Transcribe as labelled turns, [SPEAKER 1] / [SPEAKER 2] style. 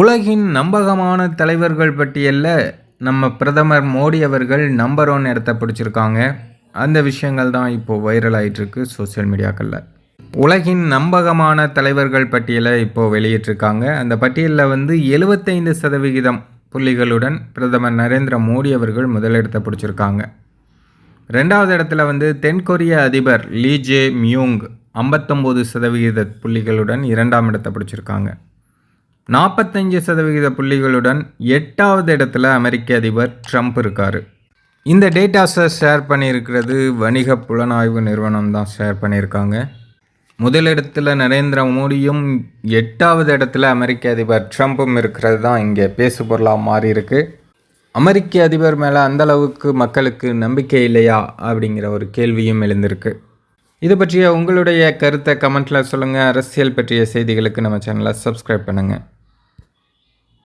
[SPEAKER 1] உலகின் நம்பகமான தலைவர்கள் பட்டியலில் நம்ம பிரதமர் மோடி அவர்கள் நம்பர் ஒன் இடத்த பிடிச்சிருக்காங்க. அந்த விஷயங்கள் தான் இப்போது வைரல் ஆயிட்டிருக்கு சோஷியல் மீடியாக்களில் உலகின் நம்பகமான தலைவர்கள் பட்டியலை இப்போது வெளியிட்டிருக்காங்க. அந்த பட்டியலில் வந்து எழுபத்தைந்து சதவிகிதம் புள்ளிகளுடன் பிரதமர் நரேந்திர மோடி அவர்கள் முதலிடத்தை பிடிச்சிருக்காங்க. ரெண்டாவது இடத்துல வந்து தென்கொரிய அதிபர் லீ ஜே மியூங் ஐம்பத்தொம்போது சதவிகித புள்ளிகளுடன் இரண்டாம் இடத்தை பிடிச்சிருக்காங்க. நாற்பத்தஞ்சு சதவிகித புள்ளிகளுடன் எட்டாவது இடத்துல அமெரிக்க அதிபர் ட்ரம்ப் இருக்கார். இந்த டேட்டாஸை ஷேர் பண்ணியிருக்கிறது வணிக புலனாய்வு நிறுவனம் தான் ஷேர் பண்ணியிருக்காங்க. முதலிடத்தில் நரேந்திர மோடியும் எட்டாவது இடத்துல அமெரிக்க அதிபர் ட்ரம்ப்பும் இருக்கிறது தான் இங்கே பேசு பொருளாக மாறி இருக்கு அமெரிக்க அதிபர் மேலே அந்த அளவுக்கு மக்களுக்கு நம்பிக்கை இல்லையா அப்படிங்கிற ஒரு கேள்வியும் எழுந்திருக்கு. இது பற்றிய உங்களுடைய கருத்தை கமெண்ட்டில் சொல்லுங்கள் அரசியல் பற்றிய செய்திகளுக்கு நம்ம சேனலை சப்ஸ்கிரைப் பண்ணுங்கள்